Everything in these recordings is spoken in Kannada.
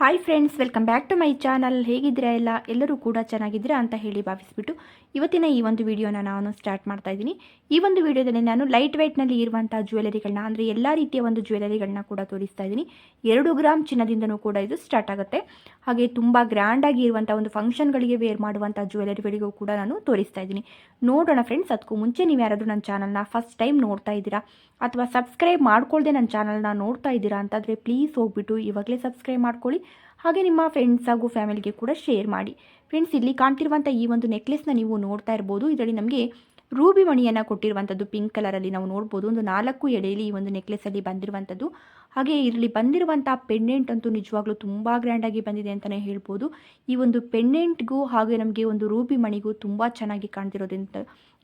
Hi friends welcome back to my channel ಹೇಗಿದ್ದೀರಾ ಎಲ್ಲ? ಎಲ್ಲರೂ ಕೂಡ ಚೆನ್ನಾಗಿದ್ದೀರಾ ಅಂತ ಹೇಳಿ ಭಾವಿಸ್ಬಿಟ್ಟು ಇವತ್ತಿನ ಈ ಒಂದು ವಿಡಿಯೋನ ನಾನು ಸ್ಟಾರ್ಟ್ ಮಾಡ್ತಾ ಇದ್ದೀನಿ. ಈ ಒಂದು ವಿಡಿಯೋದಲ್ಲಿ ನಾನು ಲೈಟ್ ವೆಯ್ಟ್ನಲ್ಲಿ ಇರುವಂಥ ಜ್ಯುವೆಲರಿಗಳನ್ನ ಅಂದರೆ ಎಲ್ಲ ರೀತಿಯ ಒಂದು ಜ್ಯುವೆಲರಿಗಳನ್ನ ಕೂಡ ತೋರಿಸ್ತಾ ಇದ್ದೀನಿ. ಎರಡು ಗ್ರಾಮ್ ಚಿನ್ನದಿಂದನೂ ಕೂಡ ಇದು ಸ್ಟಾರ್ಟ್ ಆಗುತ್ತೆ. ಹಾಗೆ ತುಂಬ ಗ್ರ್ಯಾಂಡಾಗಿ ಇರುವಂಥ ಒಂದು ಫಂಕ್ಷನ್ಗಳಿಗೆ ವೇರ್ ಮಾಡುವಂಥ ಜ್ಯುವೆಲರಿಗಳಿಗೂ ಕೂಡ ನಾನು ತೋರಿಸ್ತಾ ಇದ್ದೀನಿ. ನೋಡೋಣ ಫ್ರೆಂಡ್ಸ್ ಅದಕ್ಕೂ ಮುಂಚೆ ನೀವು ಯಾರಾದರೂ ನನ್ನ ಚಾನಲ್ನ ಫಸ್ಟ್ ಟೈಮ್ ನೋಡ್ತಾ ಇದ್ದೀರಾ, ಅಥವಾ ಸಬ್ಸ್ಕ್ರೈಬ್ ಮಾಡ್ಕೊಳ್ದೆ ನನ್ನ ಚಾನಲ್ನ ನೋಡ್ತಾ ಇದ್ದೀರಾ ಅಂತಂದರೆ ಪ್ಲೀಸ್ ಹೋಗ್ಬಿಟ್ಟು ಇವಾಗಲೇ ಸಬ್ಸ್ಕ್ರೈಬ್ ಮಾಡ್ಕೊಳ್ಳಿ. ಹಾಗೆ ನಿಮ್ಮ ಫ್ರೆಂಡ್ಸ್ ಹಾಗೂ ಫ್ಯಾಮಿಲಿಗೆ ಕೂಡ ಶೇರ್ ಮಾಡಿ. ಫ್ರೆಂಡ್ಸ್ ಇಲ್ಲಿ ಕಾಣ್ತಿರುವಂಥ ಈ ಒಂದು ನೆಕ್ಲೆಸ್ನ ನೀವು ನೋಡ್ತಾ ಇರ್ಬೋದು. ಇದರಲ್ಲಿ ನಮಗೆ ರೂಬಿ ಮಣಿಯನ್ನು ಕೊಟ್ಟಿರುವಂಥದ್ದು ಪಿಂಕ್ ಕಲರಲ್ಲಿ ನಾವು ನೋಡ್ಬೋದು. ಒಂದು ನಾಲ್ಕು ಎಳೆಯಲ್ಲಿ ಈ ಒಂದು ನೆಕ್ಲೆಸಲ್ಲಿ ಬಂದಿರುವಂಥದ್ದು ಹಾಗೆ ಇದರಲ್ಲಿ ಬಂದಿರುವಂಥ ಪೆಂಡೆಂಟ್ ಅಂತೂ ನಿಜವಾಗ್ಲೂ ತುಂಬ ಗ್ರ್ಯಾಂಡಾಗಿ ಬಂದಿದೆ ಅಂತಲೇ ಹೇಳ್ಬೋದು. ಈ ಒಂದು ಪೆಂಡೆಂಟ್ಗೂ ಹಾಗೆ ನಮಗೆ ಒಂದು ರೂಬಿ ಮಣಿಗೂ ತುಂಬ ಚೆನ್ನಾಗಿ ಕಾಣ್ತಿರೋದಂತ,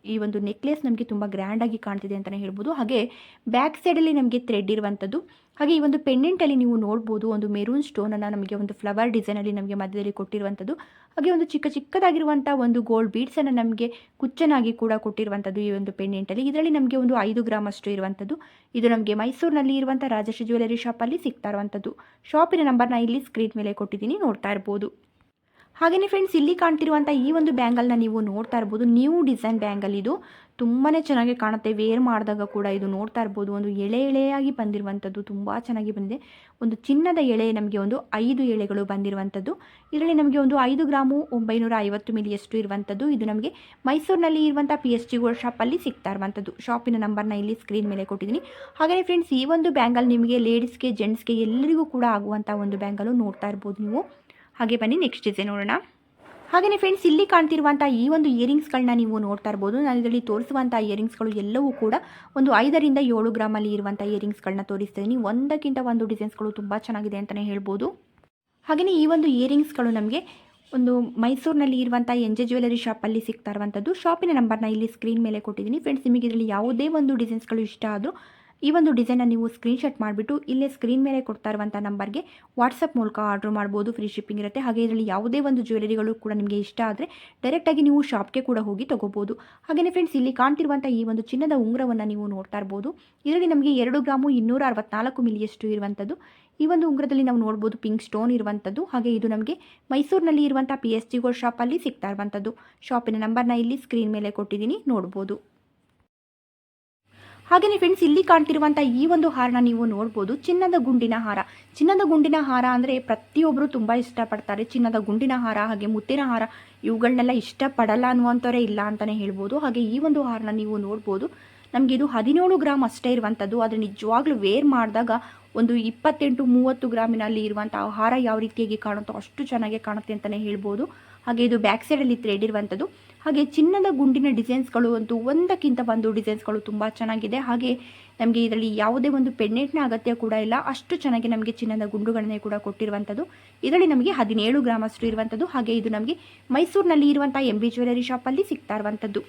ಈ ಒಂದು ನೆಕ್ಲೆಸ್ ನಮಗೆ ತುಂಬ ಗ್ರ್ಯಾಂಡಾಗಿ ಕಾಣ್ತಿದೆ ಅಂತಲೇ ಹೇಳ್ಬೋದು. ಹಾಗೆ ಬ್ಯಾಕ್ ಸೈಡಲ್ಲಿ ನಮಗೆ ಥ್ರೆಡ್ ಇರುವಂಥದ್ದು ಹಾಗೆ ಈ ಒಂದು ಪೆಂಡೆಂಟಲ್ಲಿ ನೀವು ನೋಡ್ಬೋದು ಒಂದು ಮೆರೂನ್ ಸ್ಟೋನನ್ನು ನಮಗೆ ಒಂದು ಫ್ಲವರ್ ಡಿಸೈನಲ್ಲಿ ನಮಗೆ ಮಧ್ಯದಲ್ಲಿ ಕೊಟ್ಟಿರುವಂಥದ್ದು ಹಾಗೆ ಒಂದು ಚಿಕ್ಕ ಚಿಕ್ಕದಾಗಿರುವಂಥ ಒಂದು ಗೋಲ್ಡ್ ಬೀಡ್ಸನ್ನು ನಮಗೆ ಕುಚ್ಚನಾಗಿ ಕೂಡ ಕೊಟ್ಟಿರುವಂಥದ್ದು ಈ ಒಂದು ಪೆಂಡೆಂಟಲ್ಲಿ ಇದರಲ್ಲಿ ನಮಗೆ ಒಂದು ಐದು ಗ್ರಾಮ್ ಅಷ್ಟು ಇರುವಂಥದ್ದು ಇದು ನಮಗೆ ಮೈಸೂರಿನಲ್ಲಿ ಇರುವಂಥ ರಾಜಶ್ರೀ ಜ್ಯುವೆಲರಿ ಶಾಪಲ್ಲಿ ಸಿಗ್ತಾ ಇರುವಂಥದ್ದು. ಶಾಪಿನ ನಂಬರ್ನ ಇಲ್ಲಿ ಸ್ಕ್ರೀನ್ ಮೇಲೆ ಕೊಟ್ಟಿದ್ದೀನಿ, ನೋಡ್ತಾ ಇರ್ಬೋದು. ಹಾಗೆಯೇ ಫ್ರೆಂಡ್ಸ್ ಇಲ್ಲಿ ಕಾಣ್ತಿರುವಂಥ ಈ ಒಂದು ಬ್ಯಾಂಗಲ್ನ ನೀವು ನೋಡ್ತಾ ಇರ್ಬೋದು. ನ್ಯೂ ಡಿಸೈನ್ ಬ್ಯಾಂಗಲ್ ಇದು. ತುಂಬಾ ಚೆನ್ನಾಗಿ ಕಾಣುತ್ತೆ. ವೇರ್ ಮಾಡಿದಾಗ ಕೂಡ ಇದು ನೋಡ್ತಾ ಇರ್ಬೋದು. ಒಂದು ಎಳೆ ಎಳೆಯಾಗಿ ಬಂದಿರುವಂಥದ್ದು ತುಂಬ ಚೆನ್ನಾಗಿ ಬಂದಿದೆ. ಒಂದು ಚಿನ್ನದ ಎಳೆ ನಮಗೆ ಒಂದು ಐದು ಎಳೆಗಳು ಬಂದಿರುವಂಥದ್ದು. ಇದರಲ್ಲಿ ನಮಗೆ ಒಂದು ಐದು ಗ್ರಾಮು ಒಂಬೈನೂರ ಐವತ್ತು ಮಿಲಿಯಷ್ಟು ಇರುವಂಥದ್ದು. ಇದು ನಮಗೆ ಮೈಸೂರಿನಲ್ಲಿ ಇರುವಂಥ ಪಿ ಎಚ್ ಜಿ ಗೋಲ್ಡ್ ಶಾಪಲ್ಲಿ ಸಿಗ್ತಾ ಇರುವಂಥದ್ದು. ಶಾಪಿನ ನಂಬರ್ನ ಇಲ್ಲಿ ಸ್ಕ್ರೀನ್ ಮೇಲೆ ಕೊಟ್ಟಿದ್ದೀನಿ. ಹಾಗೆಯೇ ಫ್ರೆಂಡ್ಸ್ ಈ ಒಂದು ಬ್ಯಾಂಗಲ್ ನಿಮಗೆ ಲೇಡೀಸ್ಗೆ ಜೆಂಟ್ಸ್ಗೆ ಎಲ್ಲರಿಗೂ ಕೂಡ ಆಗುವಂಥ ಒಂದು ಬ್ಯಾಂಗಲು ನೋಡ್ತಾ ಇರ್ಬೋದು ನೀವು. ಹಾಗೆ ಬನ್ನಿ ನೆಕ್ಸ್ಟ್ ಡಿಸೈನ್ ನೋಡೋಣ. ಹಾಗೆಯೇ ಫ್ರೆಂಡ್ಸ್ ಇಲ್ಲಿ ಕಾಣ್ತಿರುವಂಥ ಈ ಒಂದು ಇಯರಿಂಗ್ಸ್ಗಳನ್ನ ನೀವು ನೋಡ್ತಾ ಇರ್ಬೋದು. ನಾನು ಇದರಲ್ಲಿ ತೋರಿಸುವಂಥ ಇಯರಿಂಗ್ಸ್ಗಳು ಎಲ್ಲವೂ ಕೂಡ ಒಂದು ಐದರಿಂದ ಏಳು ಗ್ರಾಮಲ್ಲಿ ಇರುವಂಥ ಇಯರಿಂಗ್ಸ್ಗಳನ್ನ ತೋರಿಸ್ತಾ ಇದ್ದೀನಿ. ಒಂದಕ್ಕಿಂತ ಒಂದು ಡಿಸೈನ್ಸ್ಗಳು ತುಂಬ ಚೆನ್ನಾಗಿದೆ ಅಂತಲೇ ಹೇಳ್ಬೋದು. ಹಾಗೆಯೇ ಈ ಒಂದು ಇಯರಿಂಗ್ಸ್ಗಳು ನಮಗೆ ಒಂದು ಮೈಸೂರಿನಲ್ಲಿ ಇರುವಂಥ ಎನ್ ಜೆ ಜ್ಯುವೆಲರಿ ಶಾಪಲ್ಲಿ ಸಿಗ್ತಾ ಇರುವಂಥದ್ದು ಶಾಪಿನ ನಂಬರ್ನ ಇಲ್ಲಿ ಸ್ಕ್ರೀನ್ ಮೇಲೆ ಕೊಟ್ಟಿದ್ದೀನಿ. ಫ್ರೆಂಡ್ಸ್ ನಿಮಗೆ ಇದರಲ್ಲಿ ಯಾವುದೇ ಒಂದು ಡಿಸೈನ್ಸ್ಗಳು ಇಷ್ಟ ಆದರೂ ಈ ಒಂದು ಡಿಸೈನ್ನ ನೀವು ಸ್ಕ್ರೀನ್ಶಾಟ್ ಮಾಡಿಬಿಟ್ಟು ಇಲ್ಲೇ ಸ್ಕ್ರೀನ್ ಮೇಲೆ ಕೊಡ್ತಾ ಇರುವಂಥ ನಂಬರ್ಗೆ ವಾಟ್ಸಪ್ ಮೂಲಕ ಆರ್ಡ್ರ್ ಮಾಡ್ಬೋದು ಫ್ರೀ ಶಿಪ್ಪಿಂಗ್ ಇರುತ್ತೆ. ಹಾಗೆ ಇದರಲ್ಲಿ ಯಾವುದೇ ಒಂದು ಜ್ಯುವೆಲರಿಗಳು ಕೂಡ ನಿಮಗೆ ಇಷ್ಟ ಆದರೆ ಡೈರೆಕ್ಟಾಗಿ ನೀವು ಶಾಪ್ಗೆ ಕೂಡ ಹೋಗಿ ತೊಗೋಬೋದು. ಹಾಗೆಯೇ ಫ್ರೆಂಡ್ಸ್ ಇಲ್ಲಿ ಕಾಣ್ತಿರುವಂಥ ಈ ಒಂದು ಚಿನ್ನದ ಉಂಗುರವನ್ನು ನೀವು ನೋಡ್ತಾ ಇರ್ಬೋದು. ಇದರಲ್ಲಿ ನಮಗೆ ಎರಡು ಗ್ರಾಮು ಇನ್ನೂರ ಅರವತ್ನಾಲ್ಕು ಮಿಲಿಯಷ್ಟು ಇರುವಂಥದ್ದು ಈ ಒಂದು ಉಂಗುರದಲ್ಲಿ ನಾವು ನೋಡ್ಬೋದು ಪಿಂಕ್ ಸ್ಟೋನ್ ಇರುವಂಥದ್ದು ಹಾಗೆ ಇದು ನಮಗೆ ಮೈಸೂರಿನಲ್ಲಿ ಇರುವಂಥ ಪಿ ಎಸ್ ಜಿ ಗೋಲ್ಡ್ ಶಾಪಲ್ಲಿ ಸಿಗ್ತಾ ಇರುವಂಥದ್ದು ಶಾಪಿನ ನಂಬರ್ನ ಇಲ್ಲಿ ಸ್ಕ್ರೀನ್ ಮೇಲೆ ಕೊಟ್ಟಿದ್ದೀನಿ, ನೋಡ್ಬೋದು. ಹಾಗೆಯೇ ಫ್ರೆಂಡ್ಸ್ ಇಲ್ಲಿ ಕಾಣ್ತಿರುವಂಥ ಈ ಒಂದು ಹಾರನ ನೀವು ನೋಡ್ಬೋದು, ಚಿನ್ನದ ಗುಂಡಿನ ಹಾರ. ಚಿನ್ನದ ಗುಂಡಿನ ಹಾರ ಅಂದರೆ ಪ್ರತಿಯೊಬ್ಬರು ತುಂಬ ಇಷ್ಟಪಡ್ತಾರೆ. ಚಿನ್ನದ ಗುಂಡಿನ ಹಾರ, ಹಾಗೆ ಮುತ್ತಿನ ಹಾರ ಇವುಗಳನ್ನೆಲ್ಲ ಇಷ್ಟಪಡಲ್ಲ ಅನ್ನುವಂಥವರೇ ಇಲ್ಲ ಅಂತಲೇ ಹೇಳ್ಬೋದು. ಹಾಗೆ ಈ ಒಂದು ಹಾರನ ನೀವು ನೋಡ್ಬೋದು. ನಮಗೆ ಇದು ಹದಿನೇಳು ಗ್ರಾಮ್ ಅಷ್ಟೇ ಇರುವಂಥದ್ದು ಆದರೆ ನಿಜವಾಗ್ಲೂ ವೇರ್ ಮಾಡಿದಾಗ ಒಂದು ಇಪ್ಪತ್ತೆಂಟು ಮೂವತ್ತು ಗ್ರಾಮಿನಲ್ಲಿ ಇರುವಂಥ ಹಾರ ಯಾವ ರೀತಿಯಾಗಿ ಕಾಣುತ್ತೋ ಅಷ್ಟು ಚೆನ್ನಾಗಿ ಕಾಣುತ್ತೆ ಅಂತಲೇ ಹೇಳ್ಬೋದು. ಹಾಗೆ ಇದು ಬ್ಯಾಕ್ ಸೈಡಲ್ಲಿ ಥ್ರೆಡ್ ಇರುವಂಥದ್ದು ಹಾಗೆ ಚಿನ್ನದ ಗುಂಡಿನ ಡಿಸೈನ್ಸ್ಗಳು ಅಂತೂ ಒಂದಕ್ಕಿಂತ ಒಂದು ಡಿಸೈನ್ಸ್ಗಳು ತುಂಬ ಚೆನ್ನಾಗಿದೆ. ಹಾಗೆ ನಮಗೆ ಇದರಲ್ಲಿ ಯಾವುದೇ ಒಂದು ಪೆಂಡೆಂಟ್ನ ಅಗತ್ಯ ಕೂಡ ಇಲ್ಲ. ಅಷ್ಟು ಚೆನ್ನಾಗಿ ನಮಗೆ ಚಿನ್ನದ ಗುಂಡುಗಳನ್ನೇ ಕೂಡ ಕೊಟ್ಟಿರುವಂಥದ್ದು. ಇದರಲ್ಲಿ ನಮಗೆ ಹದಿನೇಳು ಗ್ರಾಮ್ ಅಷ್ಟು ಇರುವಂಥದ್ದು. ಹಾಗೆ ಇದು ನಮಗೆ ಮೈಸೂರಿನಲ್ಲಿ ಇರುವಂಥ ಎಂ ಬಿ ಜ್ಯುವೆಲರಿ ಶಾಪಲ್ಲಿ ಸಿಗ್ತಾ ಇರುವಂಥದ್ದು.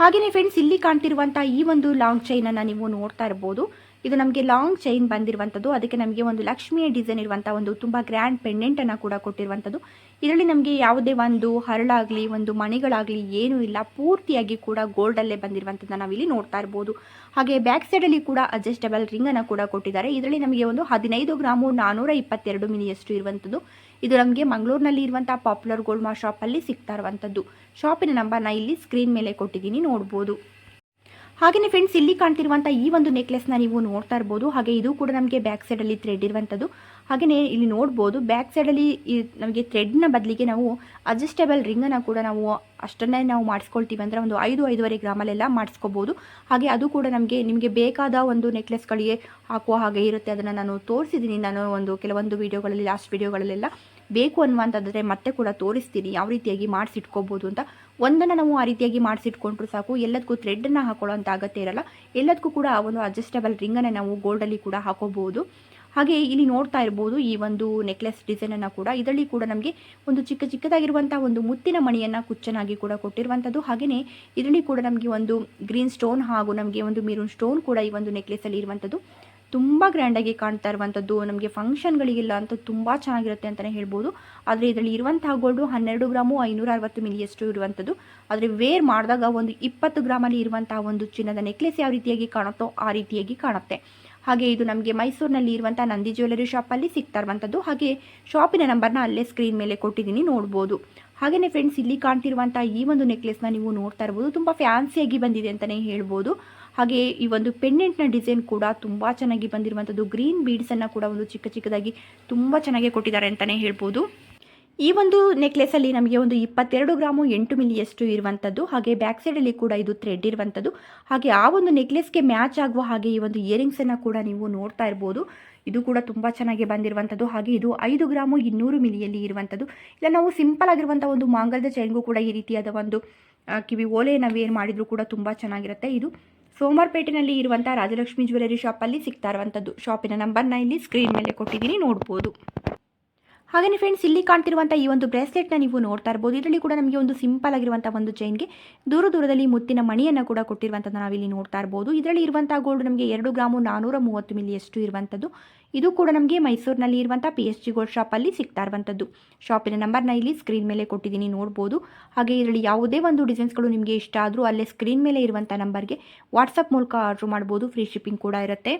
ಹಾಗೆಯೇ ಫ್ರೆಂಡ್ಸ್ ಇಲ್ಲಿ ಕಾಣ್ತಿರುವಂಥ ಈ ಒಂದು ಲಾಂಗ್ ಚೈನನ್ನು ನೀವು ನೋಡ್ತಾ ಇರ್ಬೋದು. ಇದು ನಮಗೆ ಲಾಂಗ್ ಚೈನ್ ಬಂದಿರುವಂಥದ್ದು ಅದಕ್ಕೆ ನಮಗೆ ಒಂದು ಲಕ್ಷ್ಮಿಯ ಡಿಸೈನ್ ಇರುವಂಥ ಒಂದು ತುಂಬ ಗ್ರ್ಯಾಂಡ್ ಪೆಂಡೆಂಟನ್ನು ಕೂಡ ಕೊಟ್ಟಿರುವಂಥದ್ದು ಇದರಲ್ಲಿ ನಮಗೆ ಯಾವುದೇ ಒಂದು ಹರಳಾಗಲಿ, ಒಂದು ಮಣಿಗಳಾಗಲಿ ಏನೂ ಇಲ್ಲ. ಪೂರ್ತಿಯಾಗಿ ಕೂಡ ಗೋಲ್ಡಲ್ಲೇ ನಾವು ನಾವಿಲ್ಲಿ ನೋಡ್ತಾ ಇರ್ಬೋದು. ಹಾಗೆ ಬ್ಯಾಕ್ ಸೈಡಲ್ಲಿ ಕೂಡ ಅಡ್ಜಸ್ಟಬಲ್ ರಿಂಗನ್ನು ಕೂಡ ಕೊಟ್ಟಿದ್ದಾರೆ. ಇದರಲ್ಲಿ ನಮಗೆ ಒಂದು ಹದಿನೈದು ಗ್ರಾಮು ನಾನ್ನೂರ ಇಪ್ಪತ್ತೆರಡು ಮಿಲಿಯಷ್ಟು ಇರುವಂಥದ್ದು ಇದು ನಮಗೆ ಮಂಗಳೂರಿನಲ್ಲಿ ಇರುವಂಥ ಪಾಪ್ಯುಲರ್ ಗೋಲ್ಡ್ ಮಾ ಶಾಪಲ್ಲಿ ಸಿಗ್ತಾ ಇರುವಂಥದ್ದು ಶಾಪಿನ ನಂಬರ್ನ ಇಲ್ಲಿ ಸ್ಕ್ರೀನ್ ಮೇಲೆ ಕೊಟ್ಟಿದ್ದೀನಿ, ನೋಡ್ಬೋದು. ಹಾಗೆಯೇ ಫ್ರೆಂಡ್ಸ್ ಇಲ್ಲಿ ಕಾಣ್ತಿರುವಂಥ ಈ ಒಂದು ನೆಕ್ಲೆಸ್ನ ನೀವು ನೋಡ್ತಾ ಇರ್ಬೋದು. ಹಾಗೆ ಇದು ಕೂಡ ನಮಗೆ ಬ್ಯಾಕ್ ಸೈಡಲ್ಲಿ ಥ್ರೆಡ್ ಇರುವಂಥದ್ದು ಹಾಗೆಯೇ ಇಲ್ಲಿ ನೋಡ್ಬೋದು ಬ್ಯಾಕ್ ಸೈಡಲ್ಲಿ ನಮಗೆ ಥ್ರೆಡ್ನ ಬದಲಿಗೆ ನಾವು ಅಡ್ಜಸ್ಟೇಬಲ್ ರಿಂಗನ್ನು ಕೂಡ ನಾವು ಅಷ್ಟನ್ನೇ ನಾವು ಮಾಡಿಸ್ಕೊಳ್ತೀವಿ ಅಂದರೆ ಒಂದು ಐದು, ಐದುವರೆ ಗ್ರಾಮಲ್ಲೆಲ್ಲ ಮಾಡಿಸ್ಕೋಬೋದು. ಹಾಗೆ ಅದು ಕೂಡ ನಮಗೆ ನಿಮಗೆ ಬೇಕಾದ ಒಂದು ನೆಕ್ಲೆಸ್ಗಳಿಗೆ ಹಾಕುವ ಹಾಗೆ ಇರುತ್ತೆ. ಅದನ್ನು ನಾನು ತೋರಿಸಿದ್ದೀನಿ ನಾನು ಒಂದು ಕೆಲವೊಂದು ವೀಡಿಯೋಗಳಲ್ಲಿ ಲಾಸ್ಟ್ ವೀಡಿಯೋಗಳಲ್ಲೆಲ್ಲ ಬೇಕು ಅನ್ನುವಂಥದ್ದರೆ ಮತ್ತೆ ಕೂಡ ತೋರಿಸ್ತೀನಿ. ಯಾವ ರೀತಿಯಾಗಿ ಮಾಡಿಸಿಟ್ಕೋಬೋದು ಅಂತ. ಒಂದನ್ನು ನಾವು ಆ ರೀತಿಯಾಗಿ ಮಾಡಿಸಿಟ್ಕೊಂಡ್ರು ಸಾಕು. ಎಲ್ಲದಕ್ಕೂ ಥ್ರೆಡ್ಡನ್ನು ಹಾಕೊಳ್ಳೋ ಅಂತ ಅಗತ್ಯ ಇರಲ್ಲ. ಎಲ್ಲದಕ್ಕೂ ಕೂಡ ಆ ಒಂದು ಅಡ್ಜಸ್ಟಬಲ್ ರಿಂಗನ್ನು ನಾವು ಗೋಲ್ಡಲ್ಲಿ ಕೂಡ ಹಾಕೋಬಹುದು ಹಾಗೆ ಇಲ್ಲಿ ನೋಡ್ತಾ ಇರ್ಬೋದು ಈ ಒಂದು ನೆಕ್ಲೆಸ್ ಡಿಸೈನನ್ನು ಕೂಡ. ಇದರಲ್ಲಿ ಕೂಡ ನಮಗೆ ಒಂದು ಚಿಕ್ಕ ಚಿಕ್ಕದಾಗಿರುವಂಥ ಒಂದು ಮುತ್ತಿನ ಮಣಿಯನ್ನು ಕುಚ್ಚನಾಗಿ ಕೂಡ ಕೊಟ್ಟಿರುವಂಥದ್ದು ಹಾಗೆಯೇ ಇದರಲ್ಲಿ ಕೂಡ ನಮಗೆ ಒಂದು ಗ್ರೀನ್ ಸ್ಟೋನ್ ಹಾಗೂ ನಮಗೆ ಒಂದು ಮೀರೂನ್ ಸ್ಟೋನ್ ಕೂಡ ಈ ಒಂದು ನೆಕ್ಲೆಸಲ್ಲಿ ಇರುವಂಥದ್ದು ತುಂಬ ಗ್ರ್ಯಾಂಡಾಗಿ ಕಾಣ್ತಾ ಇರುವಂಥದ್ದು ನಮಗೆ ಫಂಕ್ಷನ್ಗಳಿಗಿಲ್ಲ ಅಂತ ತುಂಬ ಚೆನ್ನಾಗಿರುತ್ತೆ ಅಂತಲೇ ಹೇಳ್ಬೋದು. ಆದರೆ ಇದರಲ್ಲಿ ಇರುವಂತಹ ಗೋಲ್ಡು ಹನ್ನೆರಡು ಗ್ರಾಮು ಐನೂರ ಅರವತ್ತು ಮಿಲಿಯಷ್ಟು ಇರುವಂಥದ್ದು ಆದರೆ ವೇರ್ ಮಾಡಿದಾಗ ಒಂದು ಇಪ್ಪತ್ತು ಗ್ರಾಮಲ್ಲಿ ಇರುವಂತಹ ಒಂದು ಚಿನ್ನದ ನೆಕ್ಲೆಸ್ ಯಾವ ರೀತಿಯಾಗಿ ಕಾಣುತ್ತೋ ಆ ರೀತಿಯಾಗಿ ಕಾಣುತ್ತೆ. ಹಾಗೆ ಇದು ನಮಗೆ ಮೈಸೂರಿನಲ್ಲಿ ಇರುವಂಥ ನಂದಿ ಜ್ಯುವೆಲರಿ ಶಾಪಲ್ಲಿ ಸಿಗ್ತಾ ಇರುವಂಥದ್ದು ಹಾಗೆ ಶಾಪಿನ ನಂಬರ್ನ ಅಲ್ಲೇ ಸ್ಕ್ರೀನ್ ಮೇಲೆ ಕೊಟ್ಟಿದ್ದೀನಿ, ನೋಡ್ಬೋದು. ಹಾಗೆಯೇ ಫ್ರೆಂಡ್ಸ್ ಇಲ್ಲಿ ಕಾಣ್ತಿರುವಂಥ ಈ ಒಂದು ನೆಕ್ಲೆಸ್ನ ನೀವು ನೋಡ್ತಾ ಇರ್ಬೋದು. ತುಂಬ ಫ್ಯಾನ್ಸಿಯಾಗಿ ಬಂದಿದೆ ಅಂತಲೇ ಹೇಳ್ಬೋದು. ಹಾಗೆ ಈ ಒಂದು ಪೆಂಡೆಂಟ್ನ ಡಿಸೈನ್ ಕೂಡ ತುಂಬ ಚೆನ್ನಾಗಿ ಬಂದಿರುವಂಥದ್ದು ಗ್ರೀನ್ ಬೀಡ್ಸನ್ನು ಕೂಡ ಒಂದು ಚಿಕ್ಕ ಚಿಕ್ಕದಾಗಿ ತುಂಬ ಚೆನ್ನಾಗಿ ಕೊಟ್ಟಿದ್ದಾರೆ ಅಂತಲೇ ಹೇಳ್ಬೋದು. ಈ ಒಂದು ನೆಕ್ಲೆಸಲ್ಲಿ ನಮಗೆ ಒಂದು ಇಪ್ಪತ್ತೆರಡು ಗ್ರಾಮು ಎಂಟು ಮಿಲಿಯಷ್ಟು ಇರುವಂಥದ್ದು ಹಾಗೆ ಬ್ಯಾಕ್ ಸೈಡಲ್ಲಿ ಕೂಡ ಇದು ಥ್ರೆಡ್ ಇರುವಂಥದ್ದು ಹಾಗೆ ಆ ಒಂದು ನೆಕ್ಲೆಸ್ಗೆ ಮ್ಯಾಚ್ ಆಗುವ ಹಾಗೆ ಈ ಒಂದು ಇಯರಿಂಗ್ಸನ್ನು ಕೂಡ ನೀವು ನೋಡ್ತಾ ಇರ್ಬೋದು. ಇದು ಕೂಡ ತುಂಬ ಚೆನ್ನಾಗಿ ಬಂದಿರುವಂಥದ್ದು ಹಾಗೆ ಇದು ಐದು ಗ್ರಾಮು ಇನ್ನೂರು ಮಿಲಿಯಲ್ಲಿ ಇರುವಂಥದ್ದು ಇಲ್ಲ, ನಾವು ಸಿಂಪಲ್ ಆಗಿರುವಂಥ ಒಂದು ಮಾಂಗಲ್ಯದ ಚೈನ್ಗೂ ಕೂಡ ಈ ರೀತಿಯಾದ ಒಂದು ಕಿವಿ ಓಲೆಯನ್ನು ವೇರ್ ಮಾಡಿದರೂ ಕೂಡ ತುಂಬ ಚೆನ್ನಾಗಿರುತ್ತೆ. ಇದು ಸೋಮವಾರಪೇಟೆನಲ್ಲಿ ಇರುವಂಥ ರಾಜಲಕ್ಷ್ಮಿ ಜ್ಯುವೆಲರಿ ಶಾಪಲ್ಲಿ ಸಿಗ್ತಾ ಇರುವಂಥದ್ದು ಶಾಪಿನ ನಂಬರ್ನ ಇಲ್ಲಿ ಸ್ಕ್ರೀನ್ ಮೇಲೆ ಕೊಟ್ಟಿದ್ದೀನಿ ನೋಡ್ಬೋದು. ಹಾಗೆಯೇ ಫ್ರೆಂಡ್ಸ್ ಇಲ್ಲಿ ಕಾಣ್ತಿರುವಂಥ ಈ ಒಂದು ಬ್ರೇಸ್ಲೆಟ್ನ ನೀವು ನೋಡ್ತಾ ಇರ್ಬೋದು. ಇದರಲ್ಲಿ ಕೂಡ ನಮಗೆ ಒಂದು ಸಿಂಪಲ್ ಆಗಿರುವಂಥ ಒಂದು ಚೈನ್ಗೆ ದೂರ ದೂರದಲ್ಲಿ ಮುತ್ತಿನ ಮಣಿಯನ್ನು ಕೂಡ ಕೊಟ್ಟಿರುವಂಥದ್ದು ನಾವಿಲ್ಲಿ ನೋಡ್ತಾ ಇರ್ಬೋದು. ಇದರಲ್ಲಿ ಇರುವಂಥ ಗೋಲ್ಡ್ ನಮಗೆ ಎರಡು ಗ್ರಾಮು ನಾನ್ನೂರ ಮೂವತ್ತು ಮಿಲಿಯಷ್ಟು ಇರುವಂಥದ್ದು ಇದು ಕೂಡ ನಮಗೆ ಮೈಸೂರಿನಲ್ಲಿ ಇರುವಂಥ ಪಿ ಎಚ್ ಜಿ ಗೋಲ್ಡ್ ಶಾಪಲ್ಲಿ ಸಿಗ್ತಾ ಇರುವಂಥದ್ದು ಶಾಪಿನ ನಂಬರ್ನ ಇಲ್ಲಿ ಸ್ಕ್ರೀನ್ ಮೇಲೆ ಕೊಟ್ಟಿದ್ದೀನಿ, ನೋಡ್ಬೋದು. ಹಾಗೆ ಇದರಲ್ಲಿ ಯಾವುದೇ ಒಂದು ಡಿಸೈನ್ಸ್ಗಳು ನಿಮಗೆ ಇಷ್ಟ ಆದರೂ ಅಲ್ಲೇ ಸ್ಕ್ರೀನ್ ಮೇಲೆ ಇರುವಂಥ ನಂಬರ್ಗೆ ವಾಟ್ಸಪ್ ಮೂಲಕ ಆರ್ಡ್ರ್ ಮಾಡ್ಬೋದು. ಫ್ರೀ ಶಿಪ್ಪಿಂಗ್ ಕೂಡ ಇರುತ್ತೆ.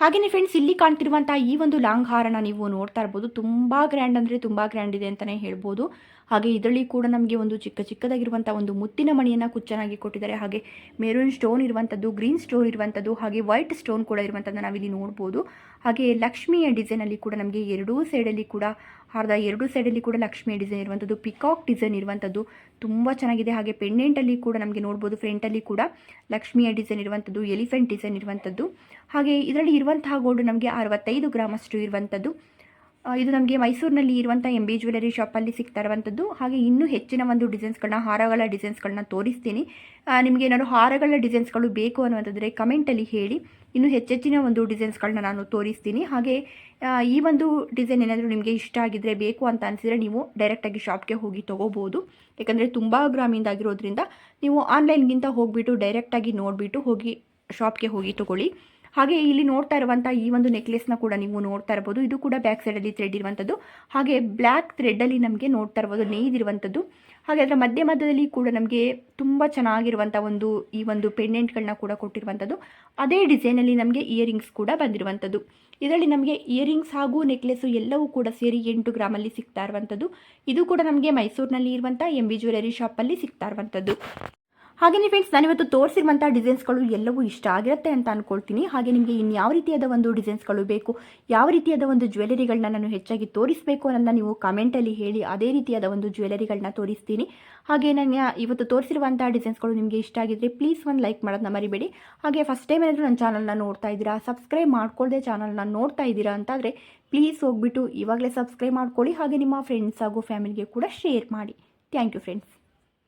ಹಾಗೆಯೇ ಫ್ರೆಂಡ್ಸ್ ಇಲ್ಲಿ ಕಾಣ್ತಿರುವಂಥ ಈ ಒಂದು ಲಾಂಗ್ ಹಾರನ ನೀವು ನೋಡ್ತಾ ಇರ್ಬೋದು. ತುಂಬ ಗ್ರ್ಯಾಂಡ್ ಅಂದರೆ ತುಂಬ ಗ್ರ್ಯಾಂಡ್ ಇದೆ ಅಂತಲೇ ಹೇಳ್ಬೋದು. ಹಾಗೆ ಇದರಲ್ಲಿ ಕೂಡ ನಮಗೆ ಒಂದು ಚಿಕ್ಕ ಚಿಕ್ಕದಾಗಿರುವಂಥ ಒಂದು ಮುತ್ತಿನ ಮಣಿಯನ್ನು ಕುಚ್ಚನಾಗಿ ಕೊಟ್ಟಿದ್ದಾರೆ. ಹಾಗೆ ಮೆರೂನ್ ಸ್ಟೋನ್ ಇರುವಂಥದ್ದು ಗ್ರೀನ್ ಸ್ಟೋನ್ ಇರುವಂಥದ್ದು ಹಾಗೆ ವೈಟ್ ಸ್ಟೋನ್ ಕೂಡ ಇರುವಂಥದ್ದು ನಾವಿಲ್ಲಿ ನೋಡ್ಬೋದು. ಹಾಗೆ ಲಕ್ಷ್ಮಿಯ ಡಿಸೈನಲ್ಲಿ ಕೂಡ ನಮಗೆ ಎರಡೂ ಸೈಡಲ್ಲಿ ಕೂಡ ಹಾರದ ಎರಡು ಸೈಡಲ್ಲಿ ಕೂಡ ಲಕ್ಷ್ಮಿ ಡಿಸೈನ್ ಇರುವಂಥದ್ದು ಪಿಕಾಕ್ ಡಿಸೈನ್ ಇರುವಂಥದ್ದು ತುಂಬ ಚೆನ್ನಾಗಿದೆ. ಹಾಗೆ ಪೆಂಡೆಂಟಲ್ಲಿ ಕೂಡ ನಮಗೆ ನೋಡ್ಬೋದು ಫ್ರಂಟಲ್ಲಿ ಕೂಡ ಲಕ್ಷ್ಮಿಯ ಡಿಸೈನ್ ಇರುವಂಥದ್ದು ಎಲಿಫೆಂಟ್ ಡಿಸೈನ್ ಇರುವಂಥದ್ದು ಹಾಗೆ ಇದರಲ್ಲಿ ಇರುವಂತಹ ಗೋಲ್ಡ್ ನಮಗೆ ಅರವತ್ತೈದು ಗ್ರಾಮಷ್ಟು ಇರುವಂಥದ್ದು ಇದು ನಮಗೆ ಮೈಸೂರಿನಲ್ಲಿ ಇರುವಂಥ ಎಂ ಬಿ ಜ್ಯುವೆಲರಿ ಶಾಪಲ್ಲಿ ಸಿಗ್ತಾ ಇರುವಂಥದ್ದು ಹಾಗೆ ಇನ್ನೂ ಹೆಚ್ಚಿನ ಒಂದು ಡಿಸೈನ್ಸ್ಗಳನ್ನ ಹಾರಗಳ ಡಿಸೈನ್ಸ್ಗಳನ್ನ ತೋರಿಸ್ತೀನಿ. ನಿಮಗೆ ಏನಾದರೂ ಹಾರಗಳ ಡಿಸೈನ್ಸ್ಗಳು ಬೇಕು ಅನ್ನುವಂಥದ್ರೆ ಕಮೆಂಟಲ್ಲಿ ಹೇಳಿ. ಇನ್ನೂ ಹೆಚ್ಚೆಚ್ಚಿನ ಒಂದು ಡಿಸೈನ್ಸ್ಗಳನ್ನ ನಾನು ತೋರಿಸ್ತೀನಿ. ಹಾಗೆ ಈ ಒಂದು ಡಿಸೈನ್ ಏನಾದರೂ ನಿಮಗೆ ಇಷ್ಟ ಆಗಿದ್ದರೆ ಬೇಕು ಅಂತ ಅನಿಸಿದರೆ ನೀವು ಡೈರೆಕ್ಟಾಗಿ ಶಾಪ್ಗೆ ಹೋಗಿ ತೊಗೋಬೋದು. ಯಾಕಂದರೆ ತುಂಬ ಗ್ರಾಮಿಂದ ಆಗಿರೋದ್ರಿಂದ ನೀವು ಆನ್ಲೈನ್ಗಿಂತ ಹೋಗಿಬಿಟ್ಟು ಡೈರೆಕ್ಟಾಗಿ ನೋಡಿಬಿಟ್ಟು ಹೋಗಿ ಶಾಪ್ಗೆ ಹೋಗಿ ತೊಗೊಳ್ಳಿ. ಹಾಗೆ ಇಲ್ಲಿ ನೋಡ್ತಾ ಇರುವಂತಹ ಈ ಒಂದು ನೆಕ್ಲೆಸ್ನ ಕೂಡ ನೀವು ನೋಡ್ತಾ ಇರಬಹುದು ಇದು ಕೂಡ ಬ್ಯಾಕ್ ಸೈಡಲ್ಲಿ ಥ್ರೆಡ್ ಇರುವಂಥದ್ದು ಹಾಗೆ ಬ್ಲ್ಯಾಕ್ ಥ್ರೆಡ್ಡಲ್ಲಿ ನಮಗೆ ನೋಡ್ತಾ ಇರ್ಬೋದು ನೇಯ್ದಿರುವಂಥದ್ದು ಹಾಗೆ ಅದರ ಮಧ್ಯ ಮಧ್ಯದಲ್ಲಿ ಕೂಡ ನಮಗೆ ತುಂಬ ಚೆನ್ನಾಗಿರುವಂಥ ಒಂದು ಈ ಒಂದು ಪೆಂಡೆಂಟ್ಗಳನ್ನ ಕೂಡ ಕೊಟ್ಟಿರುವಂಥದ್ದು ಅದೇ ಡಿಸೈನಲ್ಲಿ ನಮಗೆ ಇಯರಿಂಗ್ಸ್ ಕೂಡ ಬಂದಿರುವಂಥದ್ದು ಇದರಲ್ಲಿ ನಮಗೆ ಇಯರಿಂಗ್ಸ್ ಹಾಗೂ ನೆಕ್ಲೆಸ್ಸು ಎಲ್ಲವೂ ಕೂಡ ಸೇರಿ ಎಂಟು ಗ್ರಾಮಲ್ಲಿ ಸಿಗ್ತಾ ಇರುವಂಥದ್ದು ಇದು ಕೂಡ ನಮಗೆ ಮೈಸೂರಿನಲ್ಲಿ ಇರುವಂಥ ಎಂ ಬಿ ಜ್ಯುವೆಲರಿ ಶಾಪಲ್ಲಿ ಸಿಗ್ತಾ ಇರುವಂಥದ್ದು ಹಾಗೆಯೇ ಫ್ರೆಂಡ್ಸ್ ನಾನಿವತ್ತು ತೋರಿಸಿರುವಂಥ ಡಿಸೈನ್ಸ್ಗಳು ಎಲ್ಲವೂ ಇಷ್ಟ ಆಗಿರುತ್ತೆ ಅಂತ ಅನ್ಕೊಳ್ತೀನಿ. ಹಾಗೆ ನಿಮಗೆ ಇನ್ಯಾವ ರೀತಿಯಾದ ಒಂದು ಡಿಸೈನ್ಸ್ಗಳು ಬೇಕು, ಯಾವ ರೀತಿಯಾದ ಒಂದು ಜ್ಯುವೆಲರಿಗಳನ್ನ ನಾನು ಹೆಚ್ಚಾಗಿ ತೋರಿಸಬೇಕು ಅನ್ನೋದನ್ನ ನೀವು ಕಮೆಂಟಲ್ಲಿ ಹೇಳಿ ಅದೇ ರೀತಿಯಾದ ಒಂದು ಜ್ಯುವೆಲರಿಗಳನ್ನ ತೋರಿಸ್ತೀನಿ. ಹಾಗೆ ನಾನು ಇವತ್ತು ತೋರಿಸಿರುವಂಥ ಡಿಸೈನ್ಸ್ಗಳು ನಿಮಗೆ ಇಷ್ಟ ಆಗಿದ್ರೆ ಪ್ಲೀಸ್ ಒಂದು ಲೈಕ್ ಮಾಡೋದನ್ನ ಮರಿಬೇಡಿ. ಹಾಗೆ ಫಸ್ಟ್ ಟೈಮ್ ಏನಾದರೂ ನನ್ನ ಚಾನಲ್ನ ನೋಡ್ತಾ ಇದ್ದೀರಾ ಸಬ್ಸ್ಕ್ರೈಬ್ ಮಾಡ್ಕೊಳ್ಳದೆ ಚಾನಲ್ನ ನೋಡ್ತಾ ಇದ್ದೀರಾ ಅಂತಾದರೆ ಪ್ಲೀಸ್ ಹೋಗ್ಬಿಟ್ಟು ಇವಾಗಲೇ ಸಬ್ಸ್ಕ್ರೈಬ್ ಮಾಡ್ಕೊಳ್ಳಿ. ಹಾಗೆ ನಿಮ್ಮ ಫ್ರೆಂಡ್ಸ್ ಹಾಗೂ ಫ್ಯಾಮಿಲಿಗೆ ಕೂಡ ಶೇರ್ ಮಾಡಿ. Thank you friends